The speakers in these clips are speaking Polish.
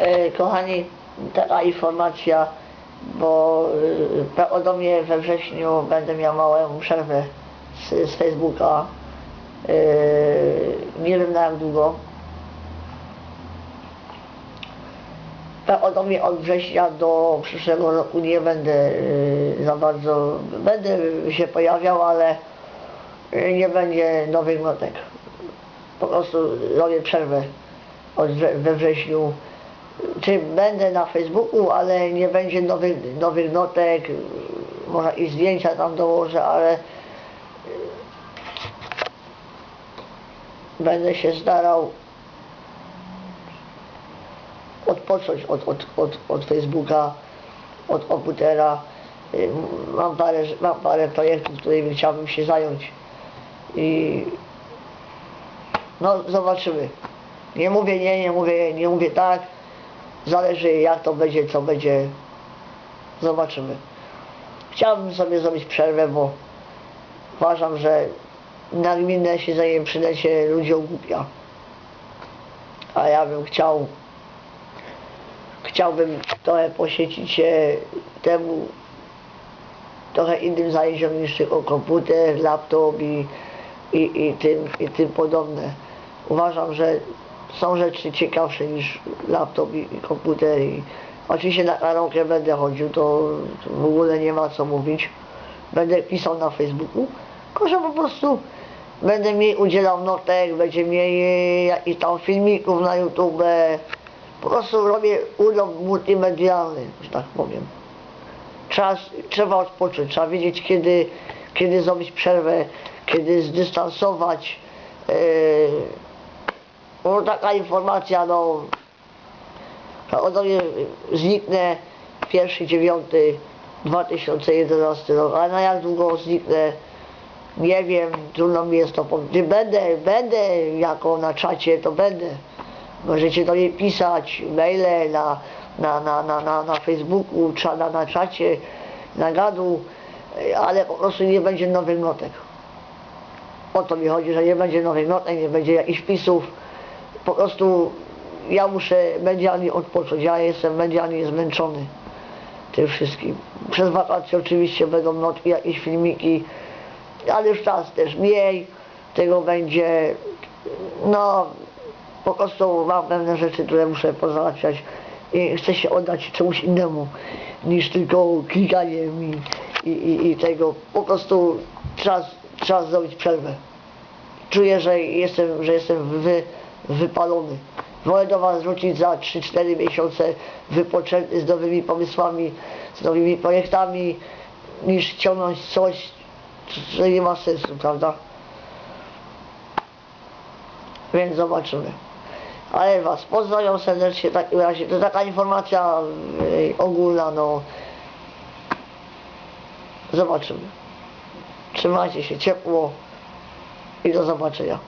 E, Kochani, taka informacja, bo e, prawdopodobnie we wrześniu będę miał małą przerwę z, z Facebooka. E, Nie wiem na jak długo. Prawdopodobnie od września do przyszłego roku nie będę e, za bardzo, będę się pojawiał, ale e, nie będzie nowych notek. Po prostu robię przerwę od we wrześniu. Czy będę na Facebooku, ale nie będzie nowych, nowych notek, może i zdjęcia tam dołożę, ale y, będę się starał odpocząć od, od, od, od Facebooka, od komputera. Y, Mam parę, mam parę projektów, którymi chciałbym się zająć. I no zobaczymy. Nie mówię nie, nie mówię, nie mówię tak. Zależy jak to będzie, co będzie. Zobaczymy. Chciałbym sobie zrobić przerwę, bo uważam, że nagminne siedzenie przy necie ludzi ogłupia. A ja bym chciał, chciałbym trochę poświęcić się temu, trochę innym zajęciom niż tylko komputer, laptop i, i, i, tym, i tym podobne. Uważam, że są rzeczy ciekawsze niż laptop i, komputer i oczywiście na karaoke będę chodził, to, w ogóle nie ma co mówić. Będę pisał na Facebooku, tylko że po prostu będę mniej udzielał notek, będzie mniej e, jakichś tam filmików na YouTube. Po prostu robię urlop multimedialny, że tak powiem. Czas, trzeba odpocząć, trzeba wiedzieć kiedy, kiedy zrobić przerwę, kiedy zdystansować. Yy, no taka informacja, no, prawdopodobnie zniknę 1.9.2011 rok, ale na jak długo zniknę, nie wiem, trudno mi jest to powiedzieć. Będę, będę jako na czacie, to będę. Możecie do niej pisać, maile na, na, na, na, na, na Facebooku, na, na czacie, na gadu, ale po prostu nie będzie nowych notek. O to mi chodzi, że nie będzie nowych notek, nie będzie jakichś wpisów. Po prostu ja muszę medialnie odpocząć. Ja jestem medialnie zmęczony tym wszystkim. Przez wakacje oczywiście będą notki, jakieś filmiki, ale już czas też mniej tego będzie. No, po prostu mam pewne rzeczy, które muszę pozałatwiać i chcę się oddać czemuś innemu niż tylko klikaniem i, i, i, tego. Po prostu czas, czas zrobić przerwę. Czuję, że jestem, że jestem wy, wypalony. Wolę do Was wrócić za 3-4 miesiące wypoczęty z nowymi pomysłami, z nowymi projektami, niż ciągnąć coś, co nie ma sensu, prawda? Więc zobaczymy. Ale Was pozdrawiam serdecznie w takim razie. To taka informacja e, ogólna, no. Zobaczymy. Trzymajcie się ciepło i do zobaczenia.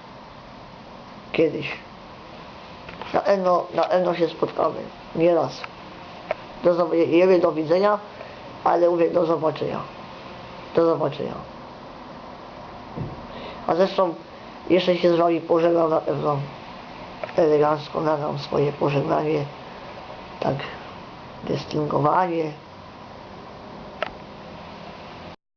Kiedyś. Na pewno, na pewno się spotkamy. Nie raz. Do, mówię do widzenia, ale mówię do zobaczenia. Do zobaczenia. A zresztą jeszcze się z wami pożegnam na pewno elegancko nagram swoje pożegnanie, tak dystyngowanie,